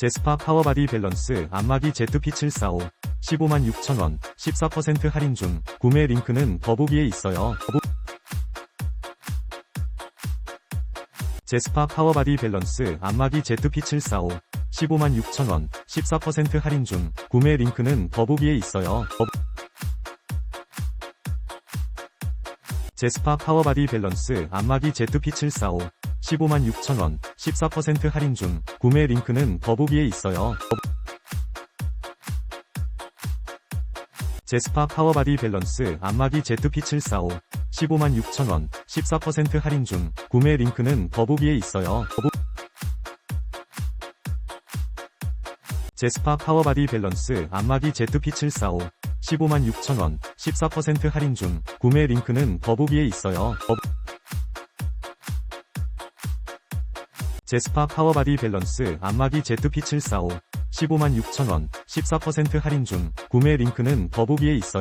제스파 파워바디 밸런스 안마기 ZP745 15만 6천원 14% 할인 중 구매 링크는 더보기에 있어요. 제스파 파워바디 밸런스 안마기 ZP745 15만 6천원 14% 할인 중 구매 링크는 더보기에 있어요. 제스파 파워바디 밸런스 안마기 ZP745 15만 6천원 14% 할인 중 구매 링크는 더보기에 있어요. 제스파 파워바디 밸런스 안마기 ZP745 15만 6천원 14% 할인 중 구매 링크는 더보기에 있어요. 제스파 파워바디 밸런스 안마기 ZP745 15만 6천원 14% 할인 중 구매 링크는 더보기에 있어요. 제스파 파워바디 밸런스 안마기 ZP745 15만 6천원 14% 할인 중 구매 링크는 더보기에 있어요.